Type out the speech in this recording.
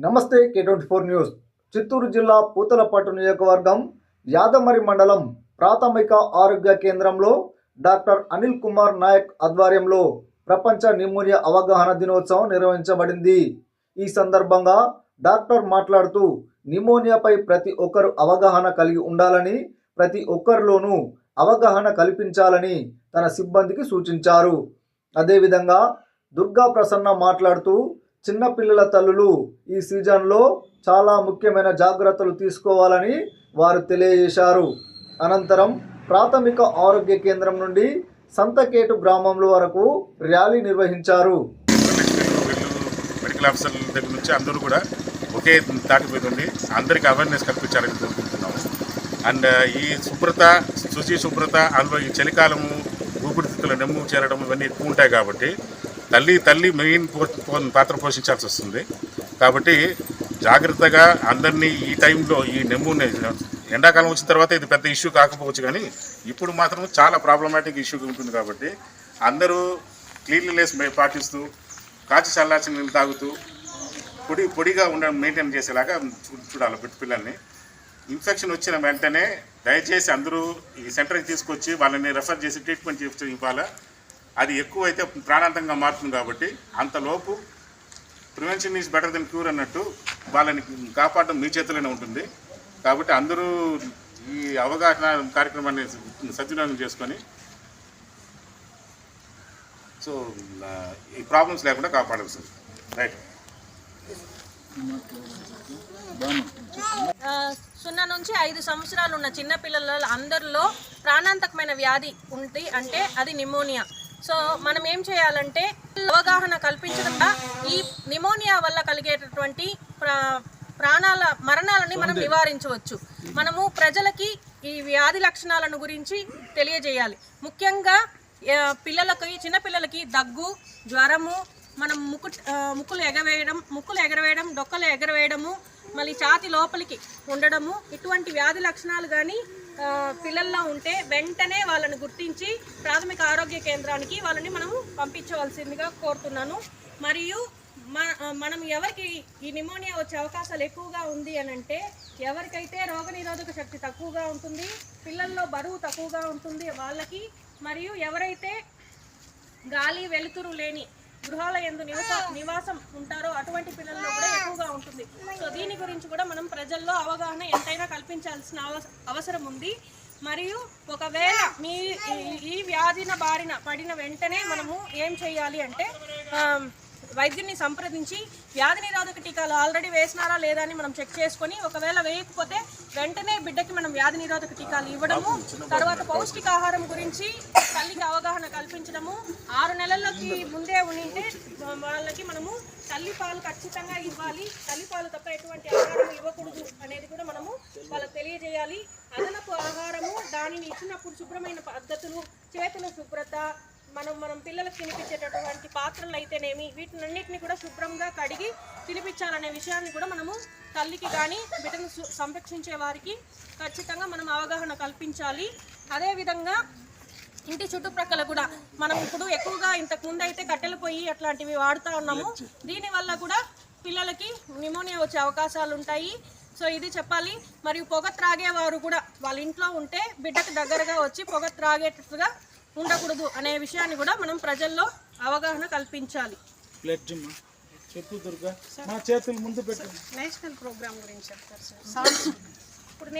నమస్తే K twenty four news Chittoor జిల్లా పూతలపట్టు నియోజకవర్గం యాదమరి మండలం ప్రాథమిక ఆరోగ్య కేంద్రంలో డాక్టర్ అనిల్ కుమార్ నాయక్ ఆధ్వర్యంలో ప్రపంచ నిమోనియా అవగాహన దినోత్సవం నిర్వహించబడింది. ఈ సందర్భంగా డాక్టర్ మాట్లాడుతూ నిమోనియాపై ప్రతి ఒక్కరు అవగాహన కలిగి ఉండాలని ప్రతి ఒక్కరిలోనూ అవగాహన కల్పించాలని తన సిబ్బందికి సూచించారు. అదేవిధంగా దుర్గా ప్రసన్న మాట్లాడుతూ చిన్నపిల్లల తల్లులు ఈ సీజన్లో చాలా ముఖ్యమైన జాగ్రత్తలు తీసుకోవాలని వారు తెలియజేశారు. అనంతరం ప్రాథమిక ఆరోగ్య కేంద్రం నుండి సంతకేటు గ్రామంలో వరకు ర్యాలీ నిర్వహించారు. మెడికల్ ఆఫీసర్ల దగ్గర నుంచి అందరూ కూడా ఒకే దాటిపోతుంది అందరికీ అవేర్నెస్ కల్పించాలని కోరుకుంటున్నాము. అండ్ ఈ శుభ్రత శుచి శుభ్రత అందులో ఈ చలికాలము ఊపిరితిత్తుల నెమ్ము చేరడం ఇవన్నీ ఎక్కువ ఉంటాయి కాబట్టి తల్లి తల్లి మెయిన్ పాత్ర పోషించాల్సి వస్తుంది. కాబట్టి జాగ్రత్తగా అందరినీ ఈ టైంలో ఈ నెమ్ము ఎండాకాలం వచ్చిన తర్వాత ఇది పెద్ద ఇష్యూ కాకపోవచ్చు కానీ ఇప్పుడు మాత్రం చాలా ప్రాబ్లమాటిక్ ఇష్యూ ఉంటుంది కాబట్టి అందరూ క్లీన్లీనెస్ పాటిస్తూ కాచి చల్లార్చిన నీళ్ళు తాగుతూ పొడి పొడిగా ఉండ మెయింటైన్ చేసేలాగా చూడాలి బిడ్డ పిల్లల్ని. ఇన్ఫెక్షన్ వచ్చిన వెంటనే దయచేసి అందరూ ఈ సెంటర్కి తీసుకొచ్చి వాళ్ళని రెఫర్ చేసి ట్రీట్మెంట్ చేసి ఇవ్వాలా? అది ఎక్కువ అయితే ప్రాణాంతంగా మారుతుంది కాబట్టి అంతలోపు prevention is better than cure అన్నట్టు వాళ్ళని కాపాడడం మీ చేతిలోనే ఉంటుంది. కాబట్టి అందరూ ఈ అవగాహన కార్యక్రమాన్ని సద్వినియోగం చేసుకొని సో ఈ ప్రాబ్లమ్స్ లేకుండా కాపాడాలి సార్. రైట్. సున్నా నుంచి ఐదు సంవత్సరాలు ఉన్న చిన్న పిల్లల అందరిలో ప్రాణాంతకమైన వ్యాధి ఉంది అంటే అది నిమోనియా. సో మనం ఏం చేయాలంటే అవగాహన కల్పించడం ఈ నిమోనియా వల్ల కలిగేటటువంటి ప్రా- ప్రాణాల మరణాలని మనం నివారించవచ్చు. మనము ప్రజలకి ఈ వ్యాధి లక్షణాలను గురించి తెలియజేయాలి. ముఖ్యంగా పిల్లలకి చిన్న పిల్లలకి దగ్గు జ్వరము మనం ముక్కు ముక్కులు ఎగవేయడం ముక్కులు ఎగరవేయడం డొక్కలు ఎగరవేయడము మళ్ళీ ఛాతి లోపలికి ఉండడము ఇటువంటి వ్యాధి లక్షణాలు కానీ పిల్లల్లో ఉంటే వెంటనే వాళ్ళని గుర్తించి ప్రాథమిక ఆరోగ్య కేంద్రానికి వాళ్ళని మనము పంపించవలసిందిగా కోరుతున్నాను. మరియు మ- మనం ఎవరికి ఈ నిమోనియా వచ్చే అవకాశాలు ఎక్కువగా ఉంది అని అంటే ఎవరికైతే రోగనిరోధక శక్తి తక్కువగా ఉంటుంది పిల్లల్లో బరువు తక్కువగా ఉంటుంది వాళ్ళకి మరియు ఎవరైతే గాలి వెలుతురు లేని గృహాల ఎందు నివాస నివాసం ఉంటారో అటువంటి పిల్లల్లో కూడా ఎక్కువగా ఉంటుంది. సో దీని గురించి కూడా మనం ప్రజల్లో అవగాహన ఎంతైనా కల్పించాల్సిన అవ- అవసరం ఉంది. మరియు ఒకవేళ మీ ఈ- వ్యాధిన బారిన పడిన వెంటనే మనము ఏం చేయాలి అంటే వైద్యుని సంప్రదించి వ్యాధి నిరోధక టీకాలు ఆల్రెడీ వేసినారా లేదా అని మనం చెక్ చేసుకొని ఒకవేళ వేయకపోతే వెంటనే బిడ్డకి మనం వ్యాధి నిరోధక టీకాలు ఇవ్వడము తర్వాత పౌష్టికాహారం గురించి తల్లికి అవగాహన కల్పించడము ఆరు నెలలకి ముందే ఉంటే వాళ్ళకి మనము తల్లి పాలు ఖచ్చితంగా ఇవ్వాలి. తల్లి పాలు తప్ప ఎటువంటి ఆహారం ఇవ్వకూడదు అనేది కూడా మనము వాళ్ళకి తెలియజేయాలి. అదనపు ఆహారము దానిని ఇచ్చినప్పుడు శుభ్రమైన పద్ధతులు చేతుల శుభ్రత మనం మనం పిల్లలకు తినిపించేటటువంటి పాత్రలు అయితేనేమి వీటినన్నిటిని కూడా శుభ్రంగా కడిగి తినిపించాలనే విషయాన్ని కూడా మనము తల్లికి కానీ బిడ్డను సంరక్షించే వారికి ఖచ్చితంగా మనం అవగాహన కల్పించాలి. అదేవిధంగా ఇంటి చుట్టుప్రక్కల కూడా మనం ఇప్పుడు ఎక్కువగా ఇంతకు ముందు అయితే కట్టెల పొయ్యి అట్లాంటివి వాడుతూ ఉన్నాము. దీనివల్ల కూడా పిల్లలకి నిమోనియా వచ్చే అవకాశాలు ఉంటాయి. సో ఇది చెప్పాలి. మరియు పొగ త్రాగేవారు కూడా వాళ్ళ ఇంట్లో ఉంటే బిడ్డకు దగ్గరగా వచ్చి పొగ త్రాగేటట్టుగా ఉండకూడదు అనే విషయాన్ని కూడా మనం ప్రజల్లో అవగాహన కల్పించాలి. చెప్పు దుర్గా. మా చేతులు ముందు పెట్టు. నేషనల్ ప్రోగ్రామ్ గురించి చెప్తారు సార్. ఇప్పుడు